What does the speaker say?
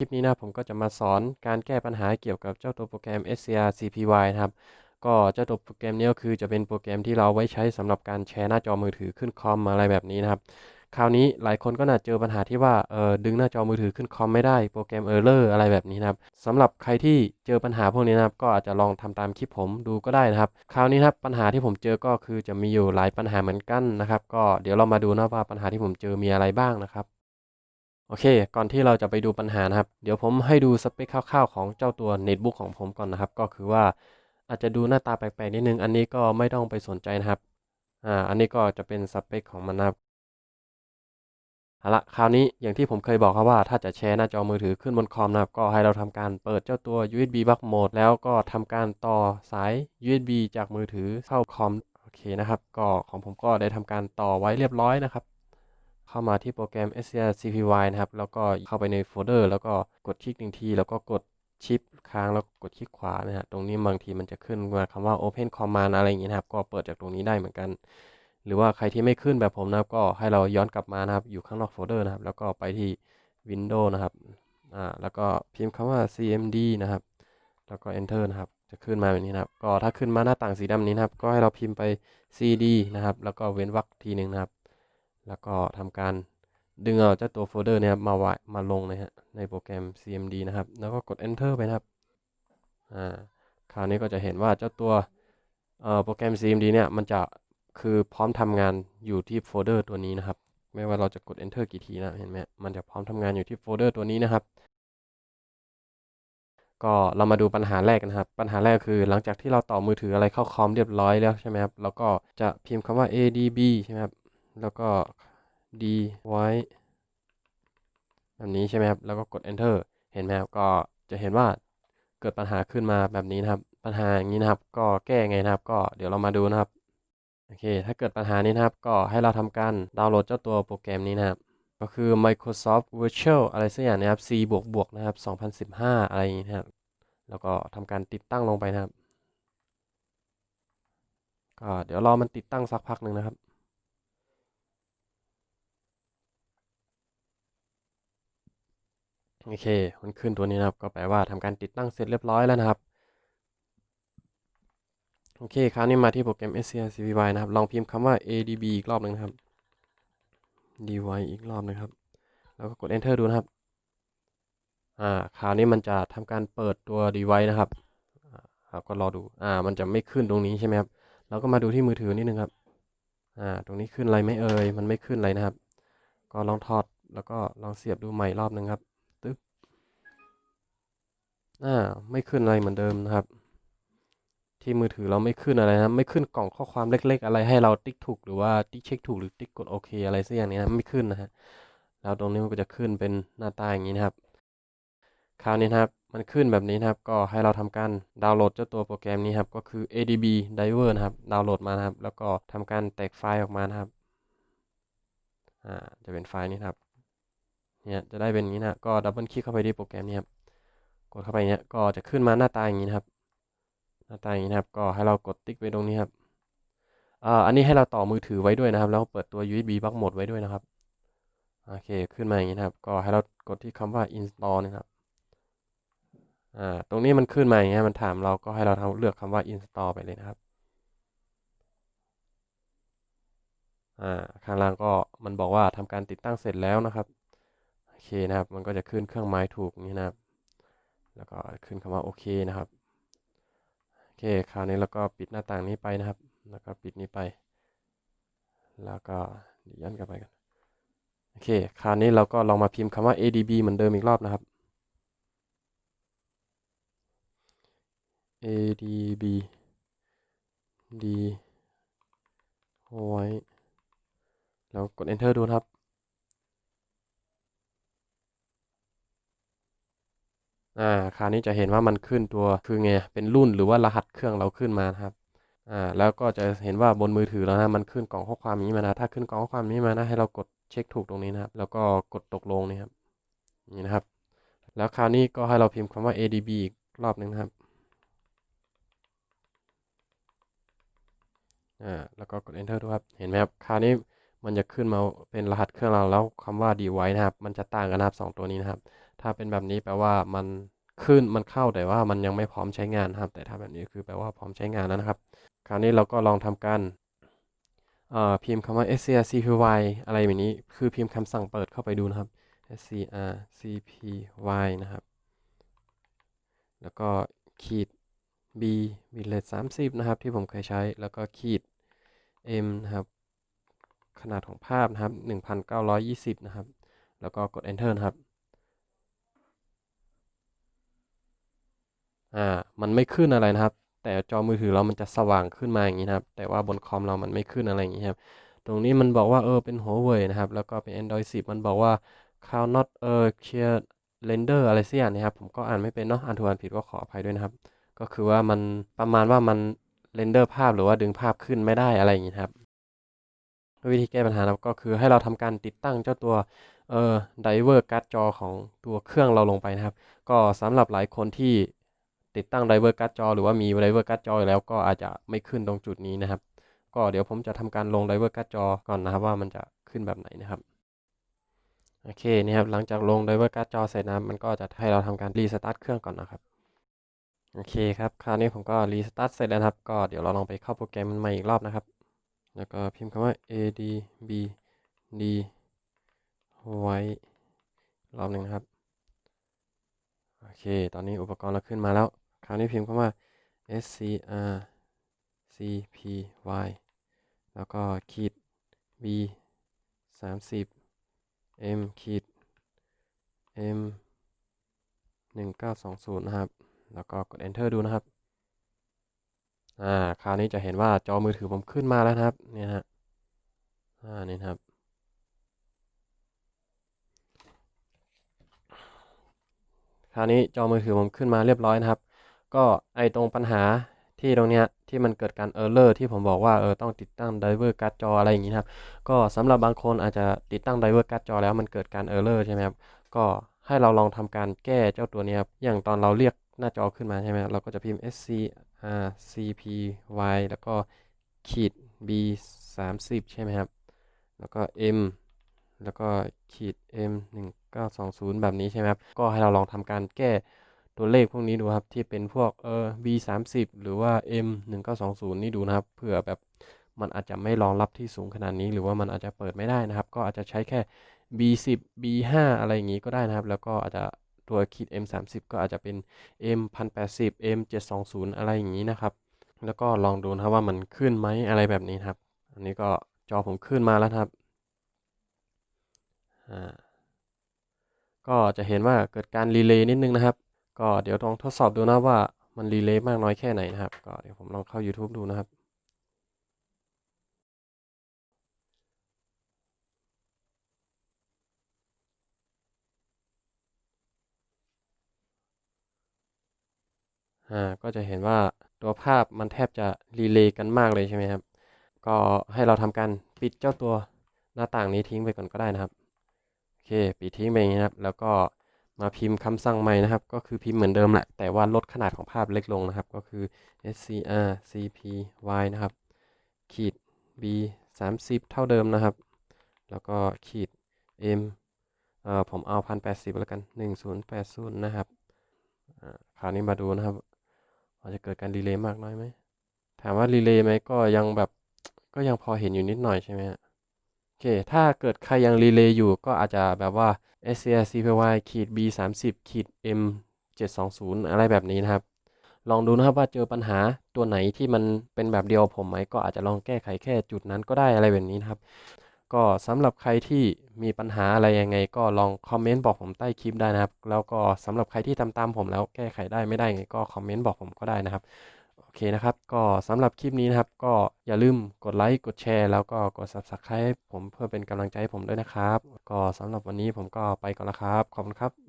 คลิปนี้นะผมก็จะมาสอนการแก้ปัญหาเกี่ยวกับเจ้าตัวโปรแกรม SCR CPY นะครับ ก็เจ้าตัวโปรแกรมนี้ก็คือจะเป็นโปรแกรมที่เราไว้ใช้สำหรับการแชร์หน้าจอมือถือขึ้นคอมอะไรแบบนี้นะครับ คราวนี้หลายคนก็น่าเจอปัญหาที่ว่าเออดึงหน้าจอมือถือขึ้นคอมไม่ได้โปรแกรมเออร์เลอร์อะไรแบบนี้นะครับสำหรับใครที่เจอปัญหาพวกนี้นะครับ ก็อาจจะลองทำตามคลิปผมดูก็ได้นะครับ คราวนี้นะครับปัญหาที่ผมเจอก็คือจะมีอยู่หลายปัญหาเหมือนกันนะครับ ก็เดี๋ยวเรามาดูนะว่าปัญหาที่ผมเจอมีอะไรบ้างนะครับ โอเค ก่อนที่เราจะไปดูปัญหานะครับ เดี๋ยวผมให้ดูสเปคคร่าวๆของเจ้าตัวเน็ตบุ๊กของผมก่อนนะครับ ก็คือว่าอาจจะดูหน้าตาแปลกๆนิดนึง อันนี้ก็ไม่ต้องไปสนใจนะครับ อ่า อันนี้ก็จะเป็นสเปคของมันนะครับเอาละคราวนี้อย่างที่ผมเคยบอกครับว่าถ้าจะแชร์หน้าจอมือถือขึ้นบนคอมนะครับ ก็ให้เราทำการเปิดเจ้าตัว USB Buck Mode แล้วก็ทำการต่อสาย USB จากมือถือเข้าคอม โอเคนะครับ ก็ของผมก็ได้ทำการต่อไว้เรียบร้อยนะครับ เข้ามาที่โปรแกรม SCR CPY นะครับ แล้วก็เข้าไปในโฟลเดอร์ แล้วก็กดคลิกหนึ่งที แล้วก็กดชิปค้างแล้วกดคลิกขวานะฮะ ตรงนี้บางทีมันจะขึ้นมาคำว่า Open Command อะไรอย่างเงี้ยนะครับ ก็เปิดจากตรงนี้ได้เหมือนกัน หรือว่าใครที่ไม่ขึ้นแบบผมนะครับ ก็ให้เราย้อนกลับมานะครับ อยู่ข้างนอกโฟลเดอร์นะครับ แล้วก็ไปที่ Windows นะครับ อ่า แล้วก็พิมพ์คำว่า CMD นะครับ แล้วก็ Enter นะครับจะขึ้นมาแบบนี้นะครับ ก็ถ้าขึ้นมาหน้าต่างสีดำนี้นะครับ ก็ให้เราพิมพ์ไป CD นะครับ แล้วก็เว้นวรรคทีหนึ่งนะครับ แล้วก็ทำการดึงเอาเจ้าตัวโฟลเดอร์นี่ยมาไว้มาลงนะฮะในโปรแกรม CMD นะครับ แล้วก็กด Enter ไปนะครับอ่าคราวนี้ก็จะเห็นว่าเจ้าตัวเอ่อโปรแกรม CMD เนี่ยมันจะคือพร้อมทำงานอยู่ที่โฟลเดอร์ตัวนี้นะครับ ไม่ว่าเราจะกด Enter กี่ทีนะเห็นไหมมันจะพร้อมทำงานอยู่ที่โฟลเดอร์ตัวนี้นะครับ ก็เรามาดูปัญหาแรกกันครับ ปัญหาแรกคือหลังจากที่เราต่อมือถืออะไรเข้าคอมเรียบร้อยแล้วใช่ไหมครับแล้วก็จะพิมพ์คำว่า adb ใช่ไหมครับ แล้วก็ d ไว้แบบนี้ใช่ไหมครับ แล้วก็กด enter เห็นไหมครับ ก็จะเห็นว่าเกิดปัญหาขึ้นมาแบบนี้นะครับ ปัญหาอย่างนี้นะครับ ก็แก้ไงนะครับ ก็เดี๋ยวเรามาดูนะครับ โอเค ถ้าเกิดปัญหานี้นะครับ ก็ให้เราทำการดาวน์โหลดเจ้าตัวโปรแกรมนี้นะครับ ก็คือ Microsoft Virtual อะไรสักอย่างนะครับ C บวกบวกนะครับ 2015 อะไรอย่างนี้นะครับ แล้วก็ทำการติดตั้งลงไปนะครับ ก็เดี๋ยวรอมันติดตั้งสักพักหนึ่งนะครับ โอเค มันขึ้นตัวนี้นะครับ ก็แปลว่าทำการติดตั้งเสร็จเรียบร้อยแล้วนะครับ โอเค คราวนี้มาที่โปรแกรม SCR CPY นะครับ ลองพิมพ์คำว่า adb อีกรอบหนึ่งนะครับ device อีกรอบหนึงครับ แล้วก็กด enter ดูนะครับ อ่า คราวนี้มันจะทำการเปิดตัว device นะครับอ่าครับก็รอดู อ่า มันจะไม่ขึ้นตรงนี้ใช่ไหมครับ เราก็มาดูที่มือถือนิดนึงครับ อ่า ตรงนี้ขึ้นอะไรไม่เอ่ย มันไม่ขึ้นอะไรนะครับ ก็ลองถอด แล้วก็ลองเสียบดูใหม่รอบหนึ่งครับ อ่าไม่ขึ้นอะไรเหมือนเดิมนะครับ ที่มือถือเราไม่ขึ้นอะไรนะไม่ขึ้นกล่องข้อความเล็ก ๆ อะไรให้เราติ๊กถูกหรือว่าติ๊กเช็คถูกหรือติ๊กกดโอเคอะไรสักอย่างนี้นะไม่ขึ้นนะฮะแล้วตรงนี้มันก็จะขึ้นเป็นหน้าตาอย่างนี้นะครับ คราวนี้นะครับมันขึ้นแบบนี้นะครับ ก็ให้เราทำการดาวน์โหลดเจ้าตัวโปรแกรมนี้ครับก็คือ adb diver นะครับ ดาวน์โหลดมานะครับ แล้วก็ทำการแตกไฟล์ออกมานะครับอ่าจะเป็นไฟล์นี้ครับเนี่ยจะได้เป็นอย่างนี้นะก็ดับเบิลคลิกเข้าไปที่โปรแกรมนี้ครับ กดเข้าไปเนี้ยก็จะขึ้นมาหน้าตาอย่างนี้นะครับ หน้าตาอย่างนี้นะครับ ก็ให้เรากดติ๊กไว้ตรงนี้ครับอ่าอันนี้ให้เราต่อมือถือไว้ด้วยนะครับ แล้วเปิดตัว USB Buck Mode ไว้ด้วยนะครับโอเคขึ้นมาอย่างนี้นะครับ ก็ให้เรากดที่คำว่า install นะครับอ่าตรงนี้มันขึ้นมาอย่างเงี้ยมันถามเราก็ให้เราเลือกคำว่า install ไปเลยนะครับอ่าข้างล่างก็มันบอกว่าทำการติดตั้งเสร็จแล้วนะครับโอเคนะครับ มันก็จะขึ้นเครื่องหมายถูกอย่างนี้นะครับ แล้วก็ขึ้นคำว่าโอเคนะครับโอเคคราวนี้เราก็ปิดหน้าต่างนี้ไปนะครับ แล้วก็ปิดนี้ไป แล้วก็ย้อนกลับไปกันโอเคคราวนี้เราก็ลองมาพิมพ์คำว่า adb เหมือนเดิมอีกรอบนะครับ adb d ไว้แล้วกด enter ดูนะครับ อ่าคราวนี้จะเห็นว่ามันขึ้นตัวคือไงเป็นรุ่นหรือว่ารหัสเครื่องเราขึ้นมานะครับอ่าแล้วก็จะเห็นว่าบนมือถือเรานะมันขึ้นกล่องข้อความนี้มานะถ้าขึ้นกล่องข้อความนี้มานะให้เรากดเช็คถูกตรงนี้นะครับ แล้วก็กดตกลงนี่ครับนี่นะครับ แล้วคราวนี้ก็ให้เราพิมพ์คำว่า adb อีกรอบหนึ่งนะครับอ่าแล้วก็กด enter ดูครับเห็นไหมครับคราวนี้มันจะขึ้นมาเป็นรหัสเครื่องเราแล้วคำว่า device นะครับ มันจะต่างกันนะครับสองตัวนี้นะครับ ถ้าเป็นแบบนี้แปลว่ามันขึ้นมันเข้าแต่ว่ามันยังไม่พร้อมใช้งานครับ แต่ถ้าแบบนี้คือแปลว่าพร้อมใช้งานแล้วนะครับ คราวนี้เราก็ลองทำการพิมพ์คำว่า strcpy อะไรแบบนี้ คือพิมพ์คำสั่งเปิดเข้าไปดูนะครับ strcpy นะครับ แล้วก็ขีด b bitrate 30 นะครับ ที่ผมเคยใช้แล้วก็ขีด m นะครับ ขนาดของภาพนะครับ 1920 นะครับ แล้วก็กด enter นะครับ อ่ามันไม่ขึ้นอะไรนะครับ แต่จอมือถือเรามันจะสว่างขึ้นมาอย่างนี้นะครับ แต่ว่าบนคอมเรามันไม่ขึ้นอะไรอย่างนี้ครับตรงนี้มันบอกว่าเออเป็น Huawei นะครับ แล้วก็เป็น Android 10 มันบอกว่า Cloud not เออ clear render อะไรสักอย่างนะครับ ผมก็อ่านไม่เป็นเนาะอ่านถูกอ่านผิดก็ขออภัยด้วยนะครับ ก็คือว่ามันประมาณว่ามันเรนเดอร์ภาพหรือว่าดึงภาพขึ้นไม่ได้อะไรอย่างนี้ครับ วิธีแก้ปัญหาครับก็คือให้เราทำการติดตั้งเจ้าตัวเอ่อไดเวอร์การ์ดจอของตัวเครื่องเราลงไปนะครับ ก็สำหรับหลายคนที่ ติดตั้งไดเวอร์การ์ดจอหรือว่ามีไดเวอร์การ์ดจอแล้วก็อาจจะไม่ขึ้นตรงจุดนี้นะครับ ก็เดี๋ยวผมจะทำการลงไดเวอร์การ์ดจอก่อนนะครับว่ามันจะขึ้นแบบไหนนะครับโอเคนี่ครับหลังจากลงไดเวอร์การ์ดจอเสร็จนะมันก็จะให้เราทำการรีสตาร์ทเครื่องก่อนนะครับโอเคครับคราวนี้ผมก็รีสตาร์ทเสร็จแล้วครับ ก็เดี๋ยวเราลองไปเข้าโปรแกรมมันใหม่อีกรอบนะครับ แล้วก็พิมพ์คำว่า adb d ไว้รอบหนึ่งนะครับ โอเค ตอนนี้อุปกรณ์เราขึ้นมาแล้ว คราวนี้พิมพ์คำว่า scr cpy แล้วก็ขีด b 30 m ขีด m 1920 นะครับ แล้วก็กด enter ดูนะครับ อ่า คราวนี้จะเห็นว่าจอมือถือผมขึ้นมาแล้วนะครับ เนี่ยฮะ อ่า นี่ครับ คราวนี้จอมือถือผมขึ้นมาเรียบร้อยนะครับ ก็ไอตรงปัญหาที่ตรงเนี้ยที่มันเกิดการเออร์เลอร์ที่ผมบอกว่าเออต้องติดตั้งไดเวอร์การ์ดจออะไรอย่างนี้ครับก็สำหรับบางคนอาจจะติดตั้งไดเวอร์การ์ดจอแล้วมันเกิดการเออร์เลอร์ใช่ไหมครับก็ให้เราลองทำการแก้เจ้าตัวนี้ครับอย่างตอนเราเรียกหน้าจอขึ้นมาใช่ไหมเราก็จะพิมพ์ scrcpy แล้วก็ขีด b 30ใช่ไหมครับแล้วก็ m แล้วก็ขีด m 1920แบบนี้ใช่ไหมครับก็ให้เราลองทำการแก้ ตัวเลขพวกนี้ดูครับที่เป็นพวกเออ b 30หรือว่า m 1920นี่ดูนะครับเผื่อแบบมันอาจจะไม่รองรับที่สูงขนาดนี้ หรือว่ามันอาจจะเปิดไม่ได้นะครับ ก็อาจจะใช้แค่ b 10 b 5อะไรอย่างนี้ก็ได้นะครับ แล้วก็อาจจะตัวขีด m 30ก็อาจจะเป็น m 1080 m 720อะไรอย่างนี้นะครับ แล้วก็ลองดูนะครับว่ามันขึ้นไหมอะไรแบบนี้ครับ อันนี้ก็จอผมขึ้นมาแล้วครับอ่าก็จะเห็นว่าเกิดการรีเลย์นิดนึงนะครับ ก็เดี๋ยวลองทดสอบดูนะว่ามันรีเลย์มากน้อยแค่ไหนนะครับ ก็เดี๋ยวผมลองเข้า YouTube ดูนะครับ อ่า ก็จะเห็นว่าตัวภาพมันแทบจะรีเลย์กันมากเลยใช่ไหมครับ ก็ให้เราทำการปิดเจ้าตัวหน้าต่างนี้ทิ้งไปก่อนก็ได้นะครับ โอเค ปิดทิ้งไปอย่างนี้นะครับ แล้วก็ มาพิมพ์คำสั่งใหม่นะครับ ก็คือพิมพ์เหมือนเดิมแหละ แต่ว่าลดขนาดของภาพเล็กลงนะครับ ก็คือ scr cpy นะครับ ขีด b 30 เท่าเดิมนะครับ แล้วก็ขีด m เอ่อผมเอาพันแปดสิบแล้วกันหนึ่งศูนย์แปดศูนย์นะครับคราวนี้มาดูนะครับว่าจะเกิดการรีเลย์มากน้อยไหม ถามว่ารีเลย์ไหมก็ยังแบบก็ยังพอเห็นอยู่นิดหน่อยใช่ไหมฮะ เค ถ้าเกิดใครยังรีเลย์อยู่ก็อาจจะแบบว่า SCR CPY ขีด B 3 0ขีด M 720อะไรแบบนี้นะครับ ลองดูนะครับว่าเจอปัญหาตัวไหนที่มันเป็นแบบเดียวผมไหม ก็อาจจะลองแก้ไขแค่จุดนั้นก็ได้อะไรแบบนี้นะครับ ก็สำหรับใครที่มีปัญหาอะไรยังไง ก็ลองคอมเมนต์บอกผมใต้คลิปได้นะครับ แล้วก็สำหรับใครที่ทำตามผมแล้วแก้ไขได้ไม่ได้ไงก็คอมเมนต์บอกผมก็ได้นะครับ โอเคนะครับ ก็สำหรับคลิปนี้นะครับ ก็อย่าลืมกดไลค์ กดแชร์ แล้วก็กด Subscribe ให้ผมเพื่อเป็นกำลังใจให้ผมด้วยนะครับ ก็สำหรับวันนี้ผมก็ไปก่อนละครับ ขอบคุณครับ